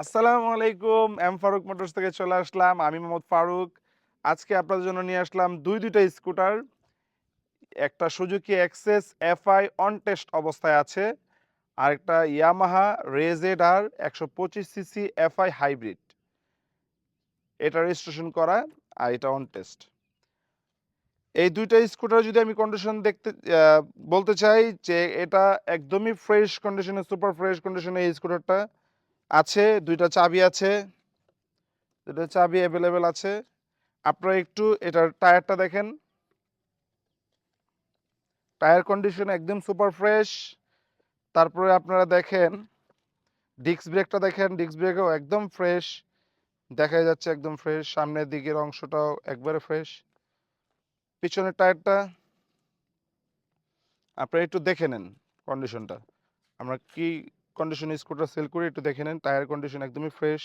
আসসালামু আলাইকুম M Faruk motors থেকে চলে আসলাম। আমি মোহাম্মদ ফারুক। আজকে আপনাদের জন্য নিয়ে আসলাম দুই, দুইটা স্কুটার। একটা Suzuki Access FI on test অবস্থায় আছে। আর একটা ইয়ামাহা রেজেড আর একশো পঁচিশ সিসি এফআই হাইব্রিড। এটা রেজিস্ট্রেশন করা আর এটা অন টেস্ট এই দুইটা স্কুটার যদি আমি কন্ডিশন দেখতে বলতে চাই যে এটা একদমই ফ্রেশ কন্ডিশনে সুপার ফ্রেশ কন্ডিশনে এই স্কুটারটা। আছে, দুইটা চাবি আছে, দুইটা চাবি অ্যাভেলেবেল আছে। আপনারা একটু এটার টায়ারটা দেখেন। টায়ার কন্ডিশন একদম সুপার ফ্রেশ তারপরে আপনারা দেখেন ডিস্ক ব্রেকটা দেখেন ডিস্ক ব্রেকও একদম ফ্রেশ দেখা যাচ্ছে একদম ফ্রেশ সামনের দিকের অংশটাও একবারে ফ্রেশ পিছনের টায়ারটা আপনারা একটু দেখে নেন কন্ডিশনটা আমরা কি কন্ডিশনে স্কুটার সেল করি একটু দেখে নেন। টায়ার কন্ডিশন একদমই ফ্রেশ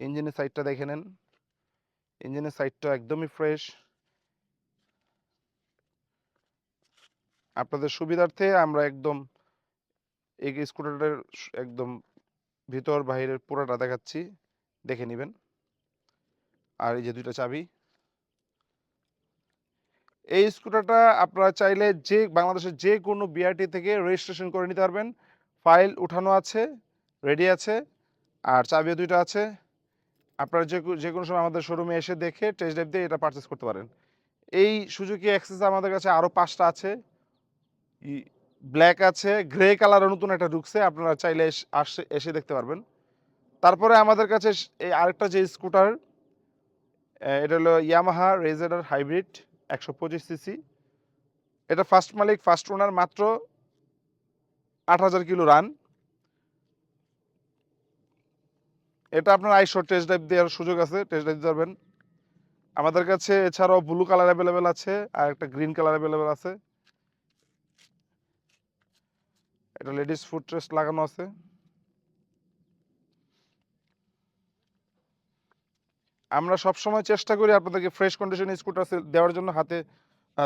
ইঞ্জিনের সাইডটা দেখে নেন। ইঞ্জিনের সাইডটা একদমই ফ্রেশ আপনাদের সুবিধার্থে আমরা একদম এই স্কুটারটার একদম ভিতর বাইরের পুরোটা দেখাচ্ছি। দেখে নেবেন। আর এই যে দুইটা চাবি। এই স্কুটারটা আপনারা চাইলে যে বাংলাদেশের যে কোনো বিআরটি থেকে রেজিস্ট্রেশন করে নিতে পারবেন। ফাইল উঠানো আছে রেডি আছে, আর চাবিও দুইটা আছে। আপনারা যে যে কোনো সময় আমাদের শোরুমে এসে দেখে টেস্ট ড্রাইভ দিয়ে এটা পারচেস করতে পারেন। এই সুজুকি অ্যাক্সেস আমাদের কাছে আরও পাঁচটা আছে। ব্ল্যাক আছে গ্রে কালারের নতুন একটা ঢুকছে, আপনারা চাইলে আসে এসে দেখতে পারবেন। তারপরে আমাদের কাছে এই আরেকটা যে স্কুটার এটা হলো ইয়ামাহা রেজেডার হাইব্রিড একশো পঁচিশ সিসি এটা ফার্স্ট মালিক ফার্স্ট ওনার মাত্র আট হাজার কিলো রান এটা আপনার আইশো টেস্ট ড্রাইভ দেওয়ার সুযোগ আছে টেস্ট ড্রাইভ দিতে পারবেন। আমাদের কাছে এছাড়াও ব্লু কালার অ্যাভেলেবেল আছে, আর একটা গ্রিন কালার অ্যাভেলেবেল আছে। এটা লেডিস ফুড টেস্ট লাগানো আছে। আমরা সবসময় চেষ্টা করি আপনাদেরকে ফ্রেশ কন্ডিশনে স্কুটার দেওয়ার জন্য, হাতে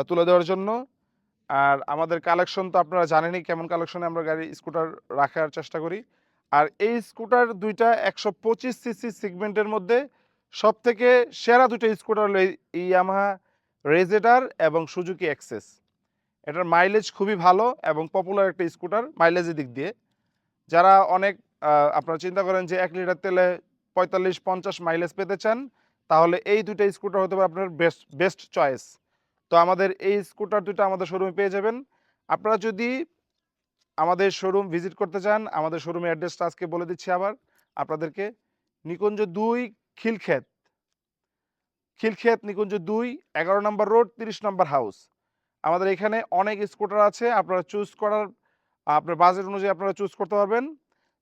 তুলে দেওয়ার জন্য। আর আমাদের কালেকশন তো আপনারা জানেনই কেমন কালেকশনে আমরা গাড়ি স্কুটার রাখার চেষ্টা করি। আর এই স্কুটার দুইটা একশো পঁচিশ সিসি সিগমেন্টের মধ্যে সব থেকে সেরা দুটো স্কুটার হলো ইয়ামাহা রেজেটার এবং সুজুকি অ্যাক্সেস এটার মাইলেজ খুবই ভালো এবং পপুলার একটা স্কুটার মাইলেজের দিক দিয়ে। যারা অনেক আপনারা চিন্তা করেন যে এক লিটার তেলে পঁয়তাল্লিশ, পঞ্চাশ মাইলেজ পেতে চান, তাহলে এই দুটো স্কুটার হতে পারে আপনার বেস্ট বেস্ট চয়েস তো আমাদের এই স্কুটার দুটো আমাদের শোরুমে পেয়ে যাবেন। আপনারা যদি আমাদের শোরুম ভিজিট করতে চান, আমাদের শোরুমের অ্যাড্রেসটা আজকে বলে দিচ্ছি আবার। আপনাদেরকে নিকুঞ্জ দুই, খিলক্ষেত। খিলক্ষেত, নিকুঞ্জ দুই, এগারো নম্বর রোড তিরিশ নম্বর হাউস আমাদের এখানে অনেক স্কুটার আছে, আপনারা চুজ করার, আপনার বাজেট অনুযায়ী আপনারা চুজ করতে পারবেন।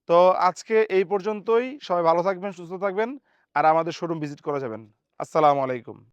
তো আজকে এই পর্যন্তই। সবাই ভালো থাকবেন, সুস্থ থাকবেন, আর আমাদের শোরুম ভিজিট করা যাবেন। আসসালামু আলাইকুম।